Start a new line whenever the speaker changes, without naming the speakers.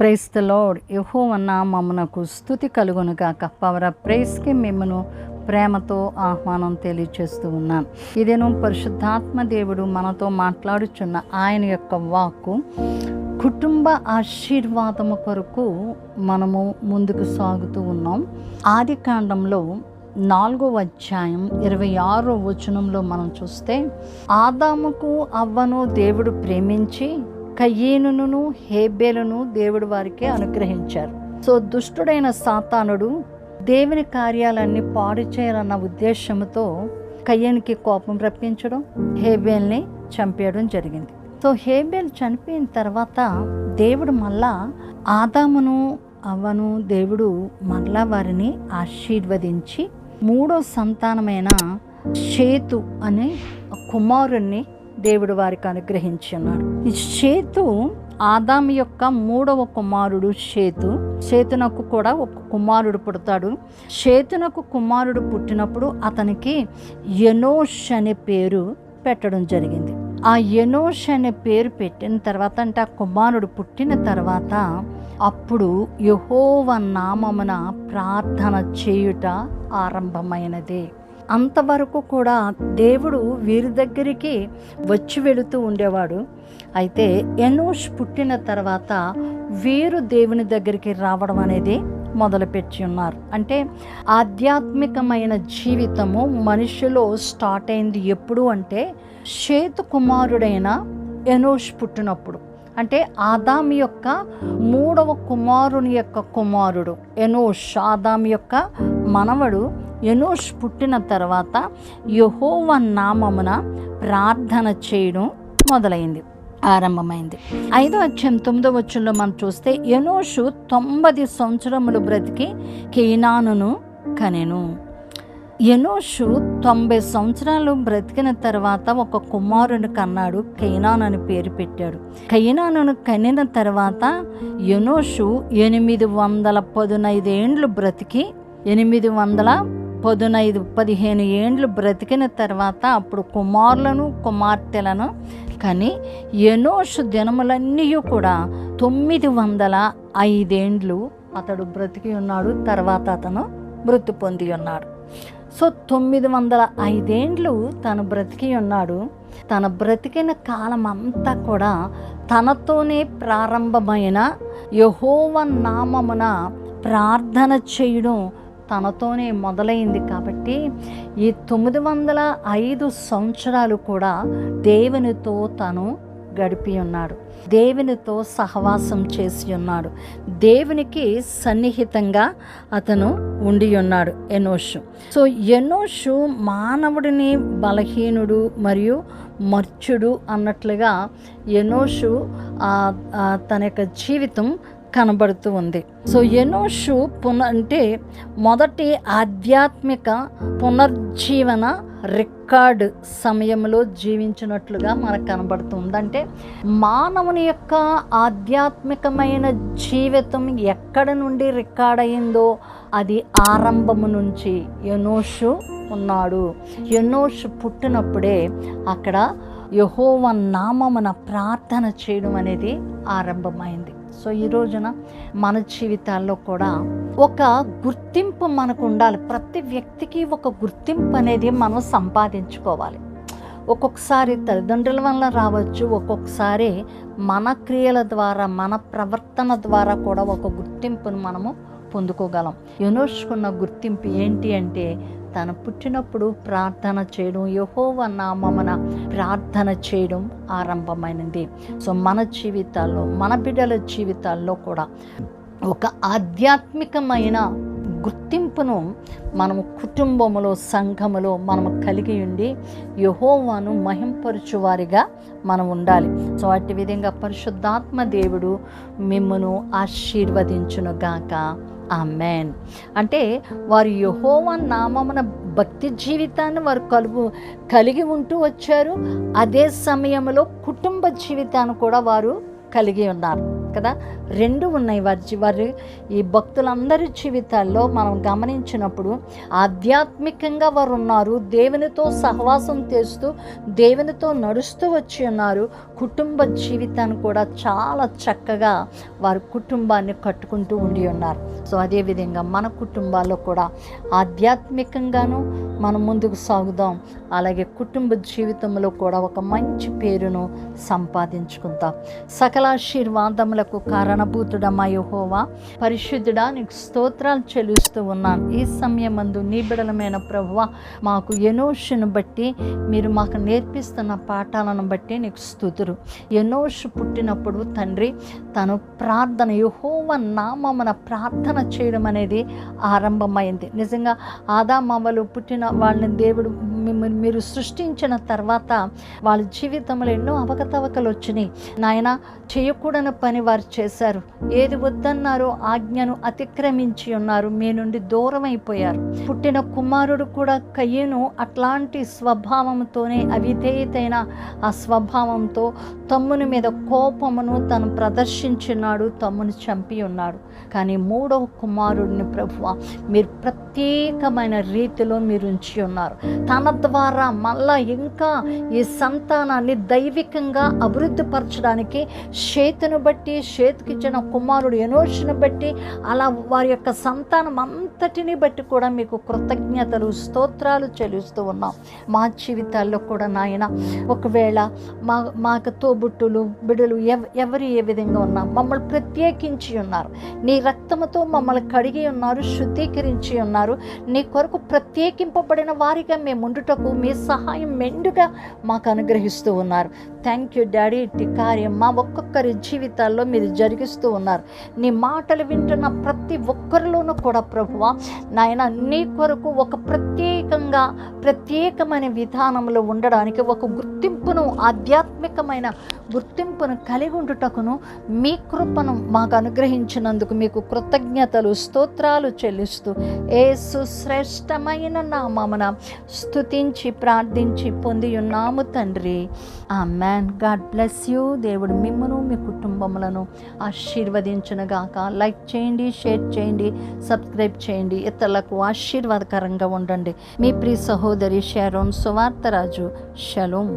Price the lord యహో మమ్మనకు స్థుతి కలుగును గాక. పవర్ ప్రైస్కి మిమ్మను ప్రేమతో ఆహ్వానం తెలియచేస్తూ ఉన్నాను. ఇదేను పరిశుద్ధాత్మ దేవుడు మనతో మాట్లాడుచున్న ఆయన యొక్క వాక్కు. కుటుంబ ఆశీర్వాదము కొరకు మనము ముందుకు సాగుతూ ఉన్నాం. ఆది కాండంలో నాలుగో అధ్యాయం ఇరవై ఆరో వచనంలో మనం చూస్తే ఆదాముకు అవ్వను దేవుడు ప్రేమించి కయ్యేనును హేబేలును దేవుడు వారికి అనుగ్రహించారు. సో దుష్టుడైన సాతానుడు దేవుని కార్యాలన్నీ పాడు చేయాలన్న ఉద్దేశంతో కయ్యనికి కోపం రప్పించడం హేబేల్ని చంపేయడం జరిగింది. సో హేబేల్ చనిపోయిన తర్వాత దేవుడు మళ్ళా ఆదామును అవ్వను దేవుడు మళ్ళా వారిని ఆశీర్వదించి మూడో సంతానమైన షేతు అనే కుమారుణ్ణి దేవుడు వారికి అనుగ్రహించి ఉన్నాడు ఈ చేతు ఆదాం యొక్క మూడవ కుమారుడు చేతు. చేతునకు కూడా ఒక కుమారుడు పుడతాడు. చేతునకు కుమారుడు పుట్టినప్పుడు అతనికి యనోష్ అనే పేరు పెట్టడం జరిగింది. ఆ యనోష్ అనే పేరు పెట్టిన తర్వాత అంటే ఆ కుమారుడు పుట్టిన తర్వాత అప్పుడు యహోవ నామమున ప్రార్థన చేయుట ఆరంభమైనది. అంతవరకు కూడా దేవుడు వీరి దగ్గరికి వచ్చి వెళుతూ ఉండేవాడు. అయితే ఎనోష్ పుట్టిన తర్వాత వీరు దేవుని దగ్గరికి రావడం అనేది మొదలుపెట్టి ఉన్నారు. అంటే ఆధ్యాత్మికమైన జీవితము మనిషిలో స్టార్ట్ అయింది ఎప్పుడు అంటే షేతు కుమారుడైన ఎనోష్ పుట్టినప్పుడు. అంటే ఆదాం యొక్క మూడవ కుమారుని యొక్క కుమారుడు ఎనోష్ ఆదాం యొక్క మనవడు ఎనోష్ పుట్టిన తర్వాత యహోవ నామమున ప్రార్థన చేయడం మొదలైంది ఆరంభమైంది. ఐదో అధ్యాయం తొమ్మిదో వచ్చంలో మనం చూస్తే ఎనోషు తొంభై సంవత్సరములు బ్రతికి కేనానును కనెను. ఎనోషు తొంభై సంవత్సరాలు బ్రతికిన తర్వాత ఒక కుమారుని కన్నాడు కైనాన్ అని పేరు పెట్టాడు. కైనాను కనిన తర్వాత ఎనోషు ఎనిమిది వందల పదునైదేండ్లు బ్రతికి ఎనిమిది వందల పదునైదు పదిహేను ఏండ్లు బ్రతికిన తర్వాత అప్పుడు కుమారులను కుమార్తెలను కానీ ఎనోషు దినములన్నీ కూడా తొమ్మిది వందల ఐదేండ్లు అతడు బ్రతికి ఉన్నాడు. తర్వాత అతను మృతి పొంది ఉన్నాడు. సో తొమ్మిది వందల ఐదేండ్లు తను బ్రతికి ఉన్నాడు. తన బ్రతికిన కాలం అంతా కూడా తనతోనే ప్రారంభమైన యహోవ నామమున ప్రార్థన చేయడం తనతోనే మొదలైంది కాబట్టి ఈ తొమ్మిది వందల ఐదు సంవత్సరాలు కూడా దేవునితో తను గడిపి ఉన్నాడు. దేవునితో సహవాసం చేసి ఉన్నాడు. దేవునికి సన్నిహితంగా అతను ఉండి ఉన్నాడు ఎనోషు. సో ఎనోషు మానవుడిని బలహీనుడు మరియు మర్చుడు అన్నట్లుగా ఎనోషు తన యొక్క జీవితం కనబడుతూ ఉంది. సో ఎనోషు పున అంటే మొదటి ఆధ్యాత్మిక పునర్జీవన రికార్డు సమయంలో జీవించినట్లుగా మనకు కనబడుతుంది అంటే మానవుని యొక్క ఆధ్యాత్మికమైన జీవితం ఎక్కడ నుండి రికార్డ్ అయిందో అది ఆరంభము నుంచి ఎనోషు ఉన్నాడు. ఎనోషు పుట్టినప్పుడే అక్కడ యహోవ నామమున ప్రార్థన చేయడం అనేది ఆరంభమైంది. సో ఈ రోజున మన జీవితాల్లో కూడా ఒక గుర్తింపు మనకు ఉండాలి. ప్రతి వ్యక్తికి ఒక గుర్తింపు అనేది మనం సంపాదించుకోవాలి. ఒక్కొక్కసారి తల్లిదండ్రుల వల్ల రావచ్చు ఒక్కొక్కసారి మన క్రియల ద్వారా మన ప్రవర్తన ద్వారా కూడా ఒక గుర్తింపును మనము పొందుకోగలం. యునోష్కున్న గుర్తింపు ఏంటి అంటే తను పుట్టినప్పుడు ప్రార్థన చేయడం యహోవ నామమున ప్రార్థన చేయడం ఆరంభమైనది. సో మన జీవితాల్లో మన బిడ్డల జీవితాల్లో కూడా ఒక ఆధ్యాత్మికమైన గుర్తింపును మనము కుటుంబములో సంఘములో మనము కలిగి ఉండి యహోవాను మహింపరచువారిగా మనం ఉండాలి. సో అట్టి విధంగా పరిశుద్ధాత్మ దేవుడు మిమ్మను ఆశీర్వదించునుగాక ఆమెన్. అంటే వారు యహోవా నామమున భక్తి జీవితాన్ని వారు కలుగు కలిగి ఉంటూ వచ్చారు. అదే సమయంలో కుటుంబ జీవితాన్ని కూడా వారు కలిగి ఉన్నారు. కదా? రెండు ఉన్నాయి వారి వారి ఈ భక్తులందరి జీవితాల్లో మనం గమనించినప్పుడు ఆధ్యాత్మికంగా వారు ఉన్నారు దేవునితో సహవాసం చేస్తూ దేవునితో నడుస్తూ వచ్చి ఉన్నారు. కుటుంబ జీవితాన్ని కూడా చాలా చక్కగా వారు కుటుంబాన్ని కట్టుకుంటూ ఉండి ఉన్నారు. సో అదేవిధంగా మన కుటుంబాల్లో కూడా ఆధ్యాత్మికంగాను మనం ముందుకు సాగుదాం. అలాగే కుటుంబ జీవితంలో కూడా ఒక మంచి పేరును సంపాదించుకుందాం. సకల ఆశీర్వాదములకు కారణభూతుడమా యెహోవా. పరిశుద్ధుడా నీకు స్తోత్రాలు చెల్లిస్తూ ఉన్నాను. ఈ సమయమందు నీ బిడలమైన ప్రభువ మాకు ఎనోషును బట్టి మీరు మాకు నేర్పిస్తున్న పాఠాలను బట్టి నీకు స్థుతురు ఎనోషు పుట్టినప్పుడు తండ్రి తను ప్రార్థన యహోవ నామమున ప్రార్థన చేయడం అనేది ఆరంభమైంది. నిజంగా ఆదామామలు పుట్టిన వాళ్ళని దేవుడు మీరు సృష్టించిన తర్వాత వాళ్ళ జీవితంలో ఎన్నో అవకతవకలు వచ్చినాయి. నాయన చేయకూడని పని వారు చేశారు. ఏది వద్దన్నారో ఆజ్ఞను అతిక్రమించి ఉన్నారు. మీ నుండి దూరం అయిపోయారు. పుట్టిన కుమారుడు కూడా కయ్యను అట్లాంటి స్వభావంతోనే అవిధేయతైన ఆ స్వభావంతో తమ్ముని మీద కోపమును తను ప్రదర్శించినాడు తమ్ముని చంపి ఉన్నాడు. కానీ మూడవ కుమారుడిని ప్రభువ మీరు ప్రత్యేకమైన రీతిలో మీరు ఉంచి ఉన్నారు. తన ద్వారా మళ్ళా ఇంకా ఈ సంతానాన్ని దైవికంగా అభివృద్ధి పరచడానికి చేతును బట్టి చేతికిచ్చిన కుమారుడు ఎనోషును బట్టి అలా వారి యొక్క సంతానం అంతటిని బట్టి కూడా మీకు కృతజ్ఞతలు స్తోత్రాలు చెల్లిస్తూ ఉన్నాం. మా జీవితాల్లో కూడా నాయన ఒకవేళ మా మాకు తోబుట్టులు బిడులు ఎవ ఎవరు ఏ విధంగా ఉన్నా మమ్మల్ని ప్రత్యేకించి ఉన్నారు. నీ రక్తముతో మమ్మల్ని కడిగి ఉన్నారు శుద్ధీకరించి ఉన్నారు. నీ కొరకు ప్రత్యేకింపబడిన వారిగా మేము ఉండుటకు మీ సహాయం మెండుగా మాకు అనుగ్రహిస్తూ ఉన్నారు. థ్యాంక్ యూ డాడీ ఇట్టి కార్యం మా ఒక్కొక్కరి జీవితాల్లో మీరు జరిగిస్తూ ఉన్నారు. నీ మాటలు వింటున్న ప్రతి ఒక్కరిలోనూ కూడా ప్రభువ నాయన నీ కొరకు ఒక ప్రత్యేకంగా ప్రత్యేకమైన విధానంలో ఉండడానికి ఒక గుర్తింపును ఆధ్యాత్మికమైన గుర్తింపును కలిగి ఉండుటకును మీ కృపను మాకు అనుగ్రహించినందుకు మీకు కృతజ్ఞతలు స్తోత్రాలు చెల్లిస్తూ ఏసు శ్రేష్టమైన నామమున స్తుతించి ప్రార్థించి పొంది ఉన్నాము తండ్రి. ఆ మ్యాన్ గాడ్ బ్లెస్ యూ. దేవుడు మిమ్మను మీ కుటుంబములను ఆశీర్వదించునుగాక. లైక్ చేయండి షేర్ చేయండి సబ్స్క్రైబ్ చేయండి. ఇతరులకు ఆశీర్వాదకరంగా ఉండండి. మీ ప్రియ సహోదరి షారోన్ సువార్తరాజు. షలోం.